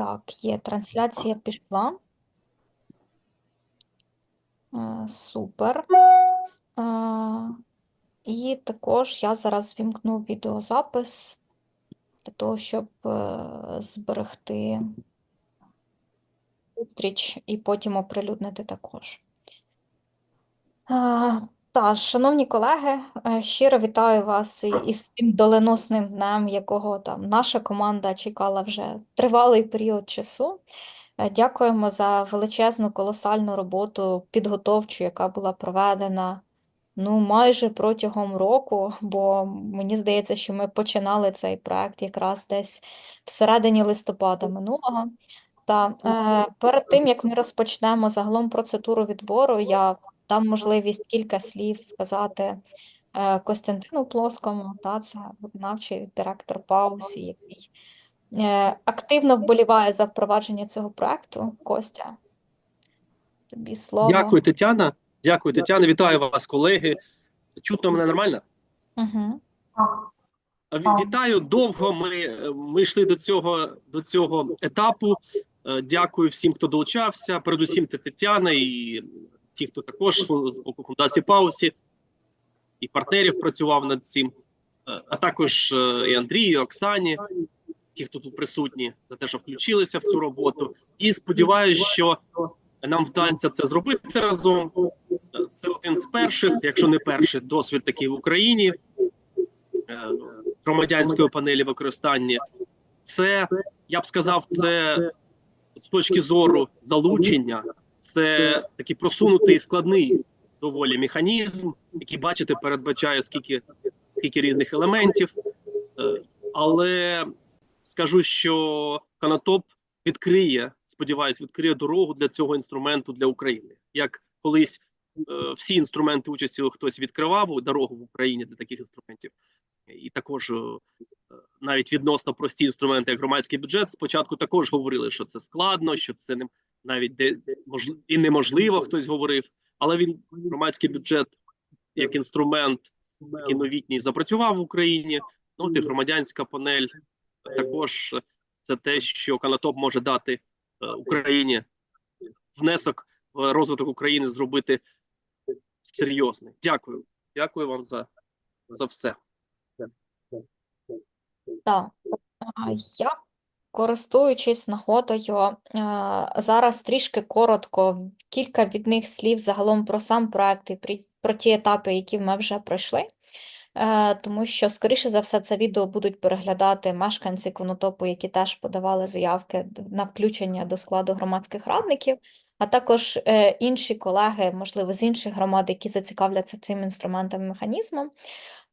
Так, є трансляція пішла. Е, Супер. Е, І також я зараз вімкну відеозапис для того, щоб е, зберегти зустріч і потім оприлюднити також. Та, шановні колеги, е, щиро вітаю вас і- із цим доленосним днем, якого там наша команда чекала вже тривалий період часу. Е, Дякуємо за величезну колосальну роботу підготовчу, яка була проведена ну, майже протягом року, бо мені здається, що ми починали цей проект якраз десь всередині листопада минулого. Та е, перед тим, як ми розпочнемо загалом процедуру відбору, я дам можливість кілька слів сказати е, Костянтину Плоскому, та, це виконавчий директор Паусі, який е, активно вболіває за впровадження цього проекту. Костя, тобі слово. Дякую, Тетяна. Дякую, Тетяна. Вітаю вас, колеги. Чутно мене нормально? Угу. Вітаю. Довго ми, ми йшли до цього, до цього етапу. Е, Дякую всім, хто долучався. Передусім, Тетяна і ті, хто також з боку фундації Паусі і партнерів працював над цим, Е, а також е, і Андрію, і Оксані, ті, хто тут присутні, за те, що включилися в цю роботу. І сподіваюся, що нам вдасться це зробити разом. Це один з перших, якщо не перший, досвід такий в Україні е, громадянської панелі використання. Це я б сказав, це з точки зору залучення, це такий просунутий складний доволі механізм, який бачите, передбачає скільки, скільки різних елементів. Е, Але скажу, що Канатоп відкриє, сподіваюсь, відкриє дорогу для цього інструменту для України. Як колись е, всі інструменти участі хтось відкривав дорогу в Україні для таких інструментів, і також е, навіть відносно прості інструменти, як громадський бюджет, спочатку також говорили, що це складно, що це не навіть де, де мож, і неможливо, хтось говорив. Але він громадський бюджет як інструмент, який новітній запрацював в Україні. Ну, і громадянська панель також це те, що Канатоп може дати е, Україні внесок в розвиток України зробити серйозний. Дякую. Дякую вам за, за все. Так, я, користуючись нагодою, е, зараз трішки коротко кілька від них слів загалом про сам проект і про ті етапи, які ми вже пройшли. Е, Тому що, скоріше за все, це відео будуть переглядати мешканці Конотопу, які теж подавали заявки на включення до складу громадських радників, а також е, інші колеги, можливо, з інших громад, які зацікавляться цим інструментом і механізмом.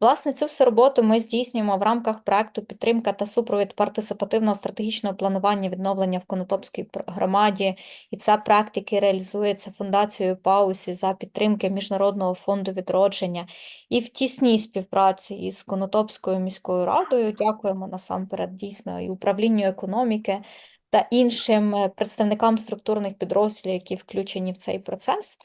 Власне, цю всю роботу ми здійснюємо в рамках проекту підтримка та супровід партисипативного стратегічного планування відновлення в Конотопській громаді. І це проект, який реалізується фундацією Паусі за підтримки Міжнародного фонду відродження і в тісній співпраці із Конотопською міською радою. Дякуємо насамперед дійсно і управлінню економіки та іншим е, представникам структурних підрозділів, які включені в цей процес.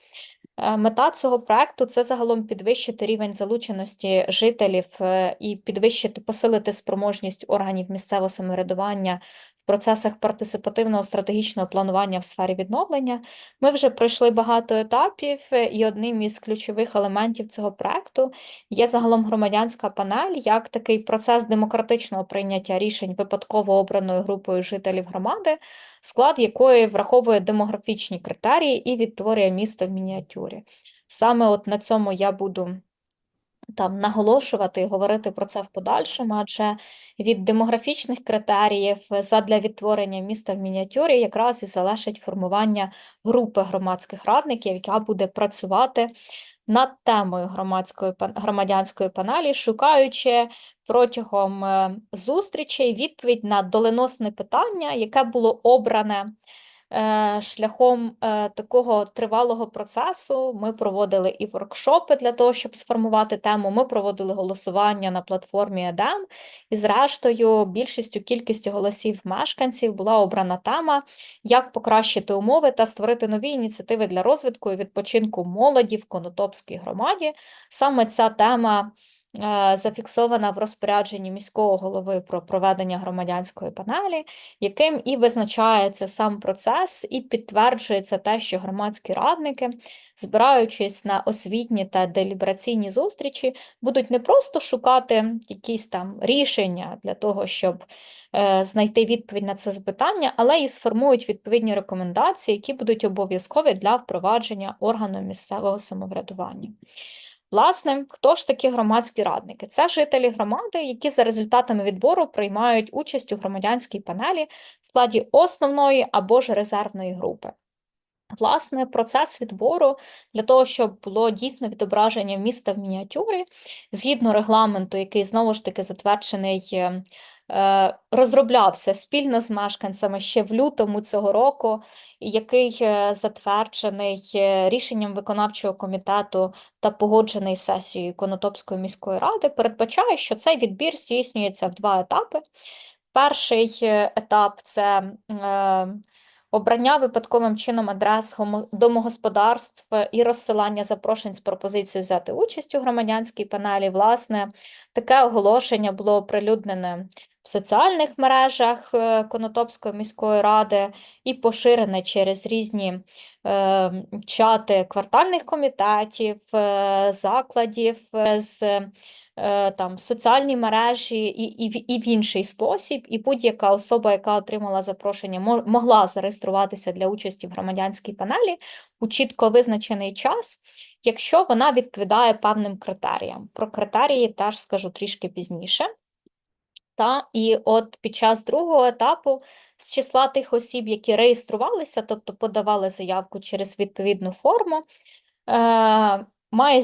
Е, Мета цього проекту це загалом підвищити рівень залученості жителів е, і підвищити, посилити спроможність органів місцевого самоврядування в процесах партисипативного стратегічного планування в сфері відновлення. Ми вже пройшли багато етапів, е, і одним із ключових елементів цього проекту є загалом громадянська панель, як такий процес демократичного прийняття рішень випадково обраною групою жителів громади, склад якої враховує демографічні критерії і відтворює місто в мініатюрі. Саме от на цьому я буду там наголошувати і говорити про це в подальшому, адже від демографічних критеріїв задля відтворення міста в мініатюрі якраз і залежить формування групи громадських радників, яка буде працювати над темою громадської громадянської панелі, шукаючи протягом е, зустрічей відповідь на доленосне питання, яке було обране шляхом е, такого тривалого процесу. Ми проводили і воркшопи для того, щоб сформувати тему. Ми проводили голосування на платформі EDEM, і зрештою, більшістю кількістю голосів мешканців була обрана тема, як покращити умови та створити нові ініціативи для розвитку і відпочинку молоді в Конотопській громаді. Саме ця тема е, зафіксована в розпорядженні міського голови про проведення громадянської панелі, яким і визначається сам процес, і підтверджується те, що громадські радники, збираючись на освітні та делібераційні зустрічі, будуть не просто шукати якісь там рішення для того, щоб е, знайти відповідь на це запитання, але і сформують відповідні рекомендації, які будуть обов'язкові для впровадження органу місцевого самоврядування. Власне, хто ж такі громадські радники? Це жителі громади, які за результатами відбору приймають участь у громадянській панелі в складі основної або ж резервної групи. Власне, процес відбору для того, щоб було дійсно відображення міста в мініатюрі, згідно регламенту, який знову ж таки затверджений, е, розроблявся спільно з мешканцями ще в лютому цього року, який е, затверджений е, рішенням виконавчого комітету та погоджений сесією Конотопської міської ради, передбачає, що цей відбір здійснюється в два етапи. Перший е, етап це е, обрання випадковим чином адрес домогосподарств і розсилання запрошень з пропозицією взяти участь у громадянській панелі. Власне, таке оголошення було оприлюднене в соціальних мережах е, Конотопської міської ради і поширене через різні е, чати квартальних комітетів, е, закладів з там соціальні мережі і, і, і в інший спосіб, і будь-яка особа, яка отримала запрошення, мо- могла зареєструватися для участі в громадянській панелі у чітко визначений час, якщо вона відповідає певним критеріям. Про критерії теж скажу трішки пізніше. Та, і от під час другого етапу з числа тих осіб, які реєструвалися, тобто подавали заявку через відповідну форму, е, має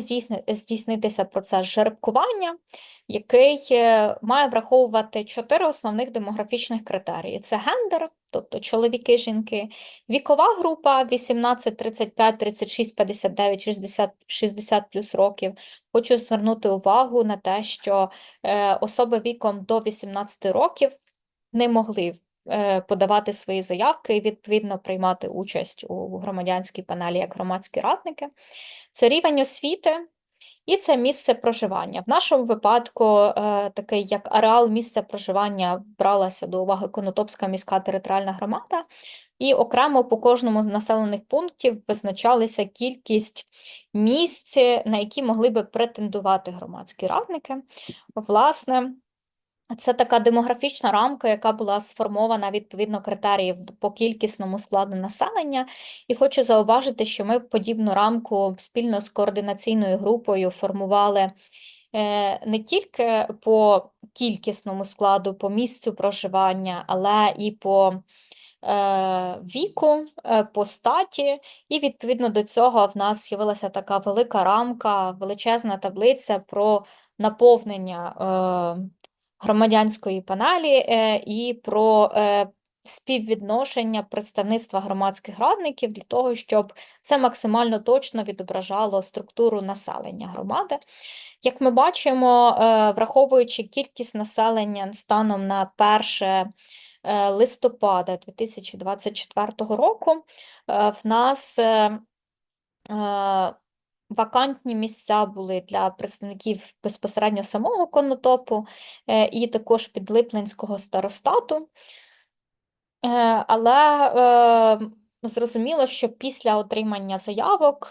здійснитися процес жеребкування, який е, має враховувати чотири основних демографічних критерії: це гендер, тобто чоловіки, жінки, вікова група 18, 35, 36, 59, 60, 60 плюс років. Хочу звернути увагу на те, що е, особи віком до 18 років не могли подавати свої заявки і відповідно приймати участь у громадянській панелі як громадські радники. Це рівень освіти і це місце проживання. В нашому випадку е, такий як ареал місця проживання бралася до уваги Конотопська міська територіальна громада, і окремо по кожному з населених пунктів визначалася кількість місць, на які могли би претендувати громадські радники. Власне, це така демографічна рамка, яка була сформована відповідно критеріїв по кількісному складу населення. І хочу зауважити, що ми подібну рамку спільно з координаційною групою формували е, не тільки по кількісному складу, по місцю проживання, але і по е, віку, е, по статі, і відповідно до цього в нас з'явилася така велика рамка, величезна таблиця про наповнення громадянської панелі е, і про е, співвідношення представництва громадських радників для того, щоб це максимально точно відображало структуру населення громади. Як ми бачимо, е, враховуючи кількість населення станом на 1 е, листопада 2024 року, в нас вакантні місця були для представників безпосередньо самого Конотопу е, і також Підлипленського старостату. Е, Але е, зрозуміло, що після отримання заявок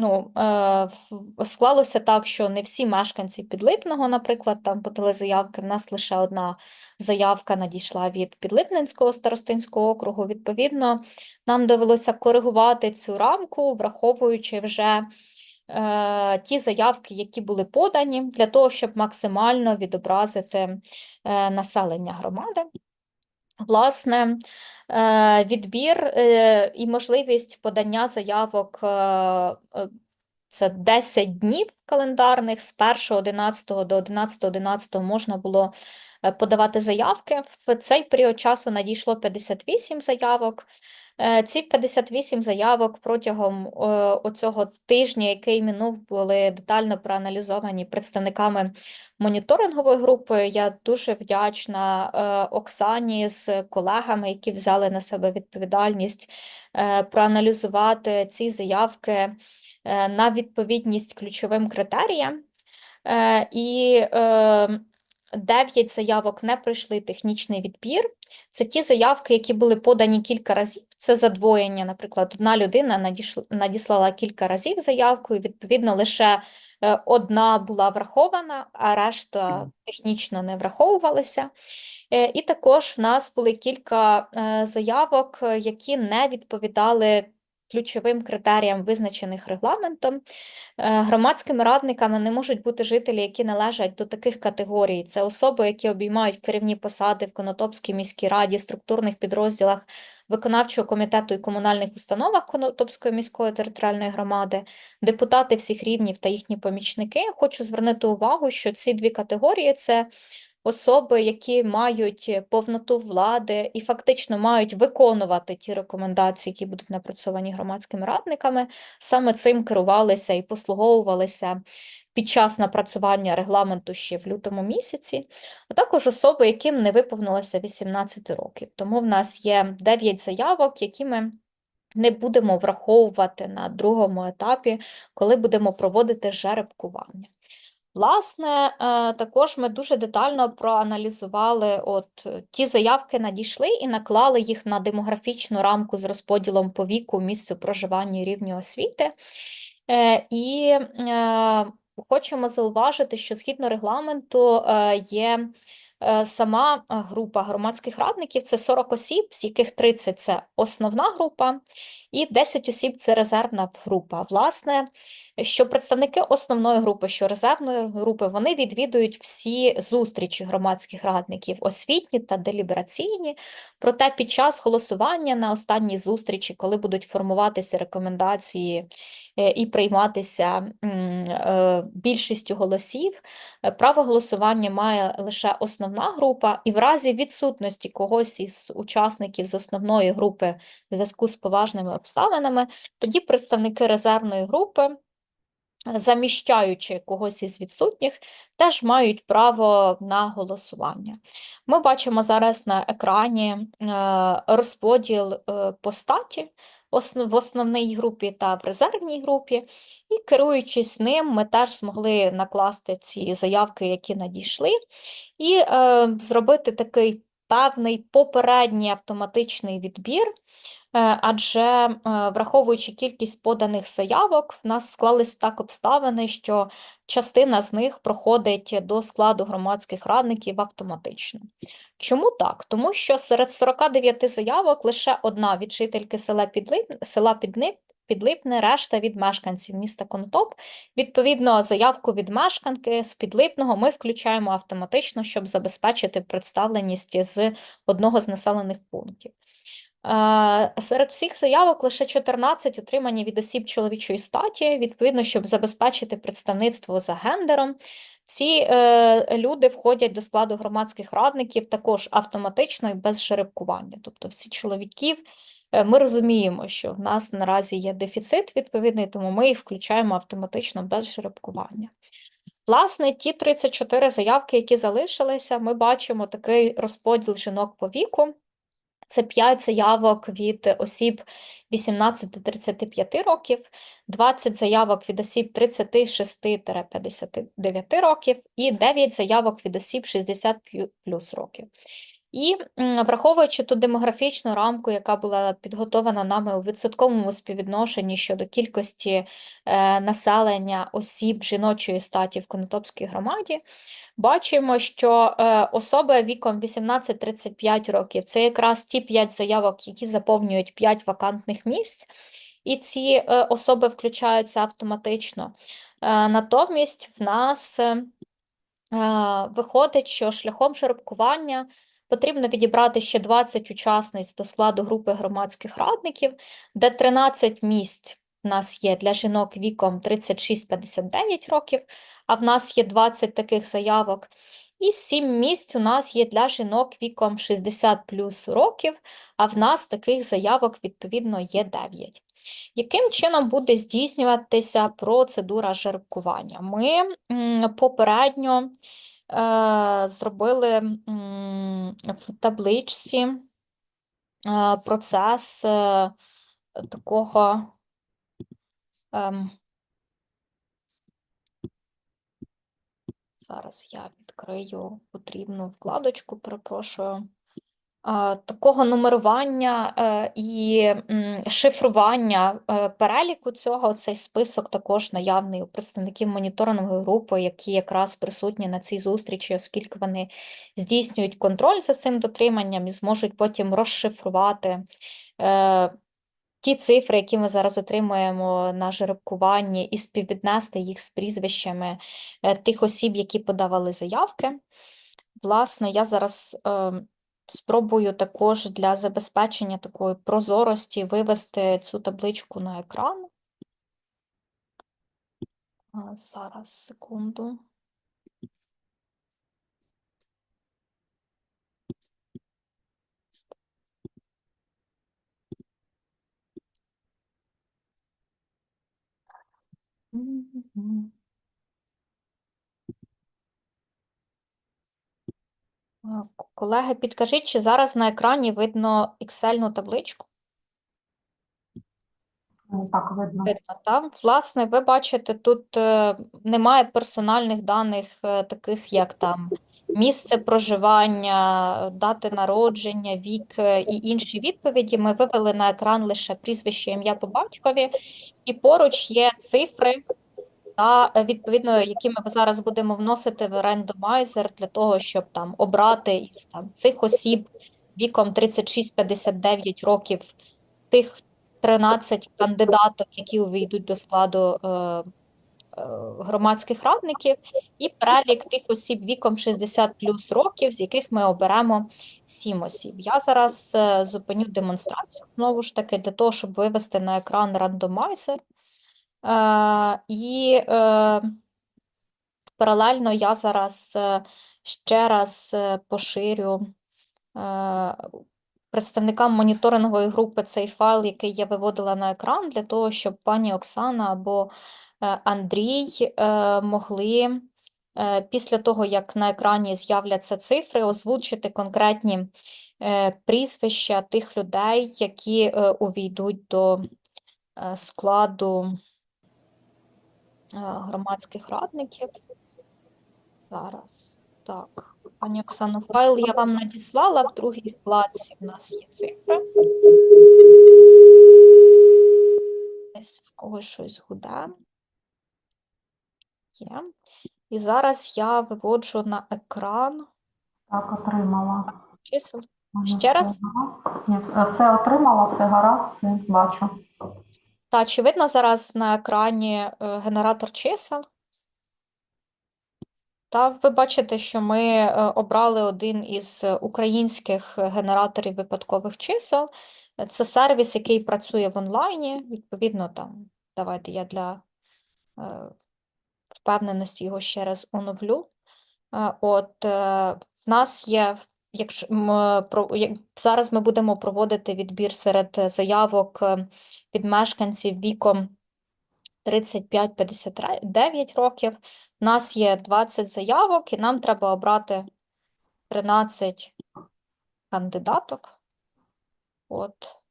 ну, е, склалося так, що не всі мешканці Підлипного, наприклад, там подали заявки. В нас лише одна заявка надійшла від Підлипненського старостинського округу. Відповідно, нам довелося коригувати цю рамку, враховуючи вже е, ті заявки, які були подані, для того, щоб максимально відобразити е, населення громади. Власне, е, відбір е, і можливість подання заявок е, це 10 днів календарних, з 1.11 до 11.11 можна було подавати заявки. В цей період часу надійшло 58 заявок. Е, Ці 58 заявок протягом е, оцього тижня, який минув, були детально проаналізовані представниками моніторингової групи. Я дуже вдячна е, Оксані з колегами, які взяли на себе відповідальність проаналізувати ці заявки на відповідність ключовим критеріям. І 9 заявок не пройшли технічний відбір. Це ті заявки, які були подані кілька разів. Це задвоєння, наприклад, одна людина надіслала кілька разів заявку, і відповідно лише е, одна була врахована, а решта технічно не враховувалися. Е, І також в нас були кілька е, заявок, які не відповідали ключовим критеріям, визначених регламентом. Е, Громадськими радниками не можуть бути жителі, які належать до таких категорій. Це особи, які обіймають керівні посади в Конотопській міській раді, структурних підрозділах виконавчого комітету і комунальних установах Конотопської міської територіальної громади, депутати всіх рівнів та їхні помічники. Хочу звернути увагу, що ці дві категорії це особи, які мають повноту влади і фактично мають виконувати ті рекомендації, які будуть напрацьовані громадськими радниками, саме цим керувалися і послуговувалися під час напрацювання регламенту ще в лютому місяці, а також особи, яким не виповнилося 18 років. Тому в нас є 9 заявок, які ми не будемо враховувати на другому етапі, коли будемо проводити жеребкування. Власне, е, також ми дуже детально проаналізували, от ті заявки надійшли і наклали їх на демографічну рамку з розподілом по віку, місцю проживання і рівню освіти. Е, І е, хочемо зауважити, що згідно регламенту є сама е, група громадських радників, це 40 осіб, з яких 30 – це основна група, і 10 осіб – це резервна група. Власне, що представники основної групи, що резервної групи, вони відвідують всі зустрічі громадських радників, освітні та делібераційні. Проте під час голосування на останній зустрічі, коли будуть формуватися рекомендації е, і прийматися е, більшістю голосів, е, право голосування має лише основна група, і в разі відсутності когось із учасників з основної групи в зв'язку з поважними обставинами, тоді представники резервної групи заміщаючи когось із відсутніх, теж мають право на голосування. Ми бачимо зараз на екрані е, розподіл е, по статі в основній групі та в резервній групі, і керуючись ним, ми теж змогли накласти ці заявки, які надійшли, і е, зробити такий певний попередній автоматичний відбір. Е, Адже е, враховуючи кількість поданих заявок, в нас склались так обставини, що частина з них проходить до складу громадських радників автоматично. Чому так? Тому що серед 49 заявок лише одна від жительки села Підлип... села. Підлипне, решта від мешканців міста Конотоп. Відповідно, заявку від мешканки з Підлипного ми включаємо автоматично, щоб забезпечити представленість з одного з населених пунктів. Е, Серед всіх заявок лише 14 отримані від осіб чоловічої статі, відповідно, щоб забезпечити представництво за гендером. Ці е, люди входять до складу громадських радників також автоматично і без жеребкування. Тобто всі чоловіків, е, ми розуміємо, що в нас наразі є дефіцит відповідний, тому ми їх включаємо автоматично без жеребкування. Власне, ті 34 заявки, які залишилися, ми бачимо такий розподіл жінок по віку. Це 5 заявок від осіб 18-35 років, 20 заявок від осіб 36-59 років і 9 заявок від осіб 60 плюс років. І враховуючи ту демографічну рамку, яка була підготовлена нами у відсотковому співвідношенні щодо кількості е, населення осіб жіночої статі в Конотопській громаді, бачимо, що е, особи віком 18-35 років це якраз ті 5 заявок, які заповнюють 5 вакантних місць, і ці е, особи включаються автоматично. Натомість в нас виходить, що шляхом жеребкування потрібно відібрати ще 20 учасниць до складу групи громадських радників, де 13 місць в нас є для жінок віком 36-59 років, а в нас є 20 таких заявок. І 7 місць у нас є для жінок віком 60 плюс років, а в нас таких заявок відповідно є 9. Яким чином буде здійснюватися процедура жеребкування? Ми попередньо зробили в табличці е, процес е, такого ем, Зараз я відкрию потрібну вкладочку, перепрошую. Такого нумерування е, і шифрування е, переліку цього, цей список також наявний у представників моніторингової групи, які якраз присутні на цій зустрічі, оскільки вони здійснюють контроль за цим дотриманням і зможуть потім розшифрувати е, ті цифри, які ми зараз отримуємо на жеребкуванні, і співвіднести їх з прізвищами тих осіб, які подавали заявки. Власне, я зараз е, спробую також для забезпечення такої прозорості вивести цю табличку на екран. Зараз, секунду. Мгм. Колеги, підкажіть, чи зараз на екрані видно Excel-ну табличку? Так, видно. Видно, так? Власне, ви бачите, тут е, немає персональних даних, е, таких як там місце проживання, дати народження, вік е, і інші відповіді. Ми вивели на екран лише прізвище, ім'я по батькові, і поруч є цифри, та е, відповідно, які ми зараз будемо вносити в рандомайзер для того, щоб там обрати із там цих осіб віком 36-59 років тих 13 кандидаток, які увійдуть до складу е, е, громадських радників, і перелік тих осіб віком 60 плюс років, з яких ми оберемо 7 осіб. Я зараз е, зупиню демонстрацію знову ж таки для того, щоб вивести на екран рандомайзер. Е, і е, паралельно я зараз е, ще раз поширю представникам моніторингової групи цей файл, який я виводила на екран, для того, щоб пані Оксана або Андрій могли після того, як на екрані з'являться цифри, озвучити конкретні прізвища тих людей, які увійдуть до складу громадських радників. Зараз. Так, пані Оксано, файл я вам надіслала в другій вкладці. В нас є цифри. Десь в когось щось гуде. Є. І зараз я виводжу на екран Так, отримала. чисел. Ще все раз? гаразд. Ні, е, все отримала, все гаразд, все бачу. Та, чи видно зараз на екрані е, генератор чисел? Та ви бачите, що ми е, обрали один із українських генераторів випадкових чисел. Це сервіс, який працює в онлайні. Відповідно, там, давайте я для е, впевненості його ще раз оновлю. От в нас є, якщо м, про, як, зараз ми будемо проводити відбір серед е, заявок е, від мешканців віком 35-59 років. У нас є 20 заявок, і нам треба обрати 13 кандидаток. От.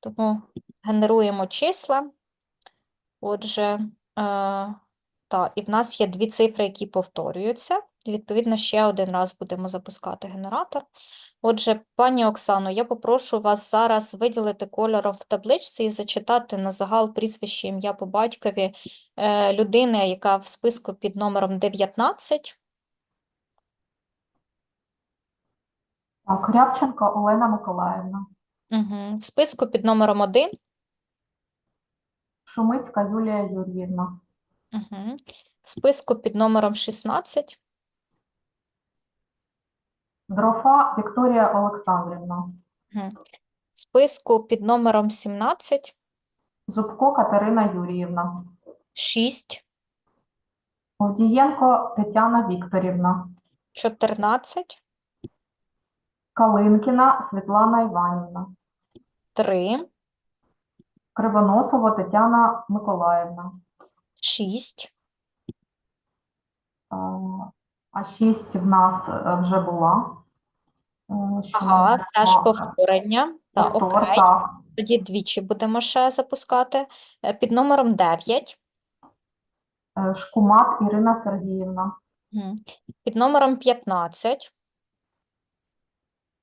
Тому генеруємо числа. Отже, е, та, і в нас є дві цифри, які повторюються. І, Відповідно, ще один раз будемо запускати генератор. Отже, пані Оксано, я попрошу вас зараз виділити кольором в табличці і зачитати на загал прізвище ім'я по батькові е, людини, яка в списку під номером 19. Так, Рябченко Олена Миколаївна. Угу. В списку під номером 1. Шумицька Юлія Юр'ївна. Угу. В списку під номером 16. Дрофа Вікторія Олександрівна. Списку під номером 17. Зубко Катерина Юріївна. 6. Овдієнко Тетяна Вікторівна. 14. Калинкіна Світлана Іванівна. 3. Кривоносова Тетяна Миколаївна. 6. А, А шість в нас е, вже була. Е, що Ага, теж повторення. Так, Повтор, окей. так. Тоді двічі будемо ще запускати. Е, Під номером 9. Е, Шкумак Ірина Сергіївна, Мгм. Під номером 15,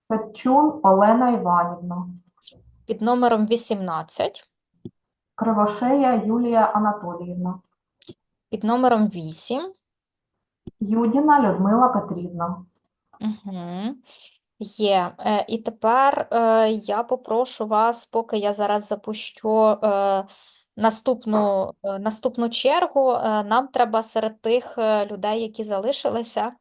Петчун Олена Іванівна, під номером 18, Кривошея Юлія Анатоліївна, під номером 8. Юдіна Людмила Петрівна. Угу. Є. Е, І тепер е, я попрошу вас, поки я зараз запущу е, наступну, наступну чергу, нам треба серед тих людей, які залишилися,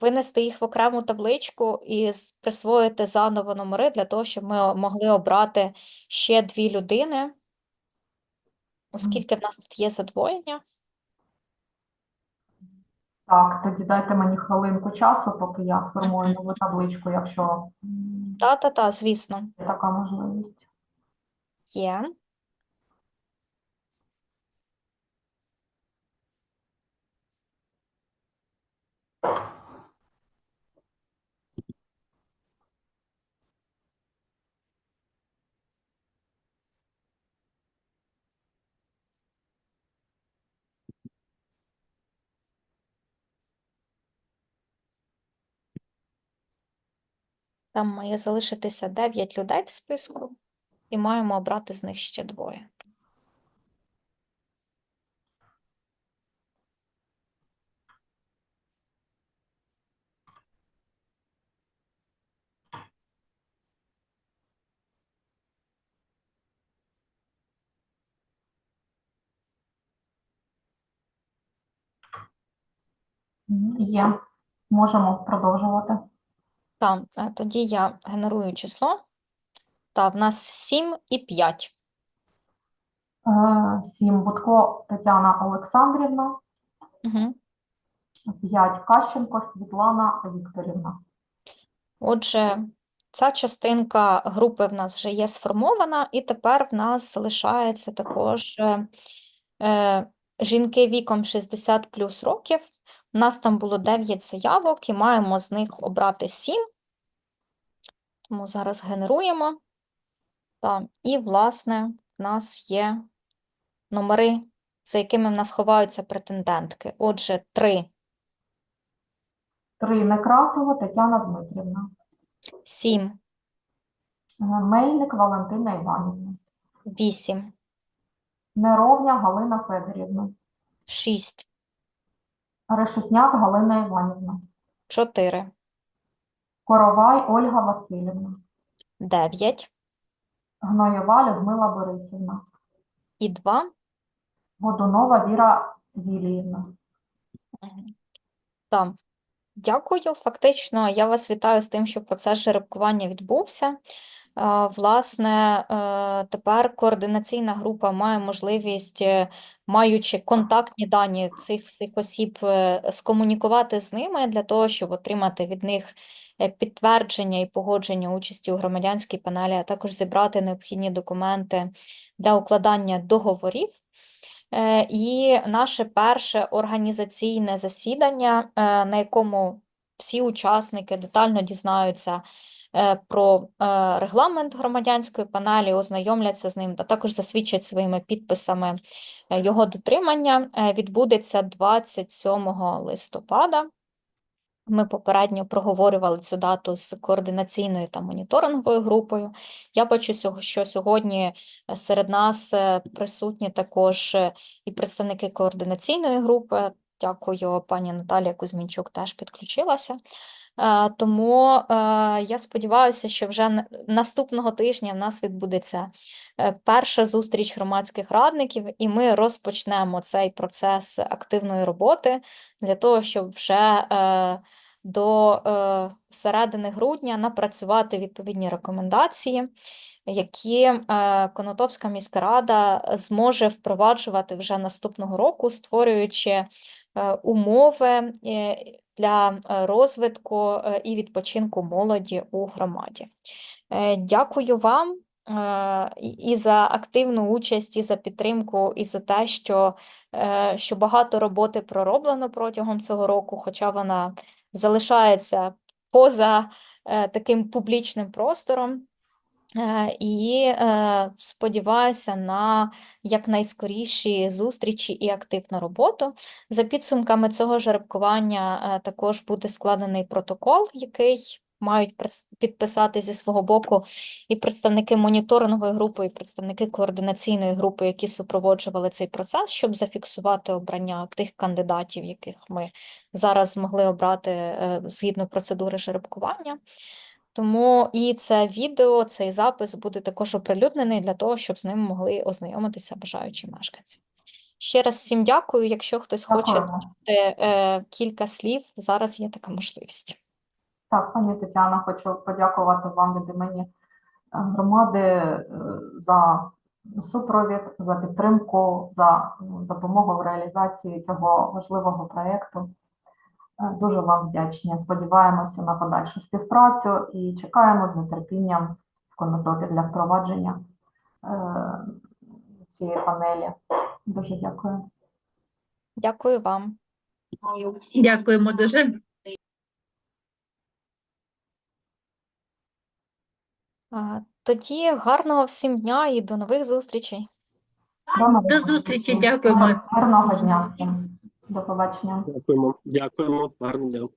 винести їх в окрему табличку і присвоїти заново номери для того, щоб ми могли обрати ще дві людини, оскільки в нас тут є задвоєння. Так, тоді дайте мені хвилинку часу, поки я сформую нову табличку, якщо Та-та-та, звісно, є така можливість. є. Там має залишитися 9 людей в списку, і маємо обрати з них ще двоє. Є. Можемо продовжувати. Там, е, тоді я генерую число. Та, в нас 7 і 5. Е, Сім Будко Тетяна Олександрівна, Угу. п'ять Кащенко Світлана Вікторівна. Отже, ця частинка групи в нас вже є сформована, і тепер в нас залишається також е, е, жінки віком 60 плюс років. У нас там було 9 заявок, і маємо з них обрати 7. Тому зараз генеруємо. Так, і, власне, в нас є номери, за якими в нас ховаються претендентки. Отже, 3, Три Некрасова Тетяна Дмитрівна, 7, Е, Мельник Валентина Іванівна, 8, Неровня Галина Федорівна, 6, Решетняк Галина Іванівна, 4, Коровай Ольга Васильівна, 9 Гноєва Людмила Борисівна, і 2. Годунова Віра Віліївна. Так, дякую. Фактично, я вас вітаю з тим, що процес жеребкування відбувся. Власне, е, тепер координаційна група має можливість, е, маючи контактні дані цих всіх осіб, е, скомунікувати з ними для того, щоб отримати від них підтвердження і погодження участі у громадянській панелі, а також зібрати необхідні документи для укладання договорів. І наше перше організаційне засідання, на якому всі учасники детально дізнаються про е, регламент громадянської панелі, ознайомляться з ним, а також засвідчать своїми підписами е, його дотримання, е, відбудеться 27 листопада. Ми попередньо проговорювали цю дату з координаційною та моніторинговою групою. Я бачу, що сьогодні е, серед нас е, присутні також е, і представники координаційної групи. Дякую, пані Наталія Кузьмінчук теж підключилася. Е, Тому е, я сподіваюся, що вже наступного тижня в нас відбудеться е, перша зустріч громадських радників, і ми розпочнемо цей процес активної роботи для того, щоб вже до середини грудня напрацювати відповідні рекомендації, які Конотопська міська рада зможе впроваджувати вже наступного року, створюючи умови е, для е, розвитку е, і відпочинку молоді у громаді. Е, Дякую вам е, і- за активну участь, і за підтримку, і за те, що, е, що багато роботи пророблено протягом цього року, хоча вона залишається поза е, таким публічним простором. Е, І е, сподіваюся на якнайскоріші зустрічі і активну роботу. За підсумками цього жеребкування е, також буде складений протокол, який мають підписати зі свого боку і представники моніторингової групи, і представники координаційної групи, які супроводжували цей процес, щоб зафіксувати обрання тих кандидатів, яких ми зараз змогли обрати згідно процедури жеребкування. Тому і це відео, цей запис буде також оприлюднений для того, щоб з ним могли ознайомитися бажаючі мешканці. Ще раз всім дякую. Якщо хтось хоче додати е, кілька слів, зараз є така можливість. Так, пані Тетяна, хочу подякувати вам від імені е, громади е, за супровід, за підтримку, за допомогу в реалізації цього важливого проєкту. Е, Дуже вам вдячні. Сподіваємося на подальшу співпрацю і чекаємо з нетерпінням в конотопі для впровадження е, цієї панелі. Дуже дякую. Дякую вам. Дякуємо дуже. Тоді гарного всім дня і до нових зустрічей. нових До зустрічі, дякуємо. Гарного дня всім. До побачення. Дякуємо. Дякуємо. Гарного дня.